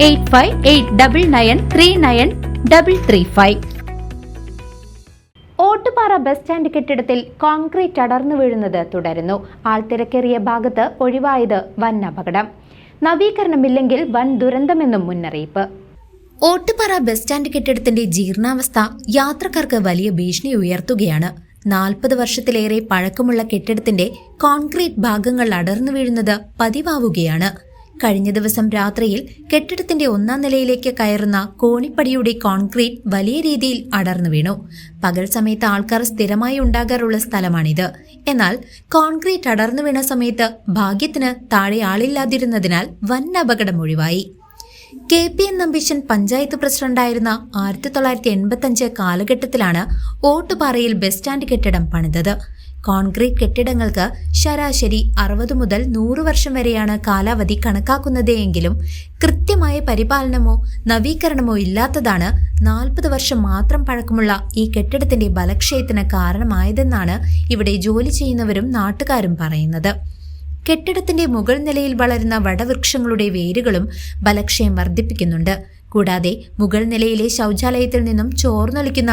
Eight five eight double nine three nine double three five. Ottupara bus stand കെട്ടിടത്തിൽ concrete അടർന്നു വീഴുന്നത് തുടരുന്നു. ആൾത്തിരക്കേറിയ ഭാഗത്ത് ഒഴിവായത് വൻ അപകടം. നവീകരണമില്ലെങ്കിൽ വൻ ദുരന്തമെന്നും മുന്നറിയിപ്പ്. ഓട്ടുപാറ ബസ് സ്റ്റാൻഡ് കെട്ടിടത്തിന്റെ ജീർണാവസ്ഥ യാത്രക്കാർക്ക് വലിയ ഭീഷണി ഉയർത്തുകയാണ്. നാൽപ്പത് വർഷത്തിലേറെ പഴക്കമുള്ള കെട്ടിടത്തിന്റെ കോൺക്രീറ്റ് ഭാഗങ്ങൾ അടർന്നു വീഴുന്നത് പതിവാവുകയാണ്. കഴിഞ്ഞ ദിവസം രാത്രിയിൽ കെട്ടിടത്തിന്റെ ഒന്നാം നിലയിലേക്ക് കയറുന്ന കോണിപ്പടിയുടെ കോൺക്രീറ്റ് വലിയ രീതിയിൽ അടർന്നു വീണു. പകൽ സമയത്ത് ആൾക്കാർ സ്ഥിരമായി ഉണ്ടാകാറുള്ള സ്ഥലമാണിത്. എന്നാൽ കോൺക്രീറ്റ് അടർന്നു വീണ സമയത്ത് ഭാഗ്യത്തിന് താഴെ ആളില്ലാതിരുന്നതിനാൽ വൻ അപകടം ഒഴിവായി. K P N Nambeesan panchayat പ്രസിഡന്റായിരുന്ന ആയിരത്തി തൊള്ളായിരത്തി എൺപത്തഞ്ച് കാലഘട്ടത്തിലാണ് ഓട്ടുപാറയിൽ ബസ് സ്റ്റാൻഡ് കെട്ടിടം പണിതത്. കോൺക്രീറ്റ് കെട്ടിടങ്ങൾക്ക് ശരാശരി അറുപത് മുതൽ നൂറ് വർഷം വരെയാണ് കാലാവധി കണക്കാക്കുന്നത് എങ്കിലും കൃത്യമായ പരിപാലനമോ നവീകരണമോ ഇല്ലാത്തതാണ് നാൽപ്പത് വർഷം മാത്രം പഴക്കമുള്ള ഈ കെട്ടിടത്തിന്റെ ബലക്ഷയത്തിന് കാരണമായതെന്നാണ് ഇവിടെ ജോലി ചെയ്യുന്നവരും നാട്ടുകാരും പറയുന്നത്. കെട്ടിടത്തിന്റെ മുകൾ നിലയിൽ വളരുന്ന വടവൃക്ഷങ്ങളുടെ വേരുകളും ബലക്ഷയം വർദ്ധിപ്പിക്കുന്നുണ്ട്. കൂടാതെ മുകൾ നിലയിലെ ശൗചാലയത്തിൽ നിന്നും ചോർന്നൊലിക്കുന്ന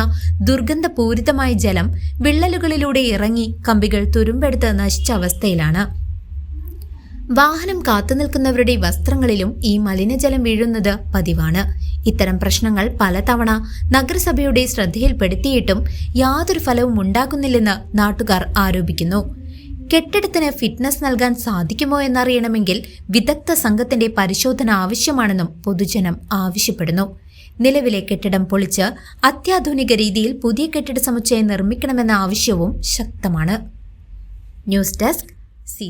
ദുർഗന്ധപൂരിതമായ ജലം വിള്ളലുകളിലൂടെ ഇറങ്ങി കമ്പികൾ തുരുമ്പെടുത്ത് നശിച്ച അവസ്ഥയിലാണ്. വാഹനം കാത്തുനിൽക്കുന്നവരുടെ വസ്ത്രങ്ങളിലും ഈ മലിനജലം വീഴുന്നത് പതിവാണ്. ഇത്തരം പ്രശ്നങ്ങൾ പലതവണ നഗരസഭയുടെ ശ്രദ്ധയിൽപ്പെടുത്തിയിട്ടും യാതൊരു ഫലവും ഉണ്ടാകുന്നില്ലെന്ന് നാട്ടുകാർ ആരോപിക്കുന്നു. കെട്ടിടത്തിന് ഫിറ്റ്നസ് നൽകാൻ സാധിക്കുമോ എന്നറിയണമെങ്കിൽ വിദഗ്ധ സംഘത്തിന്റെ പരിശോധന ആവശ്യമാണെന്നും പൊതുജനം ആവശ്യപ്പെടുന്നു. നിലവിലെ കെട്ടിടം പൊളിച്ച് അത്യാധുനിക രീതിയിൽ പുതിയ കെട്ടിട സമുച്ചയം നിർമ്മിക്കണമെന്ന ആവശ്യവും ശക്തമാണ്. News desk C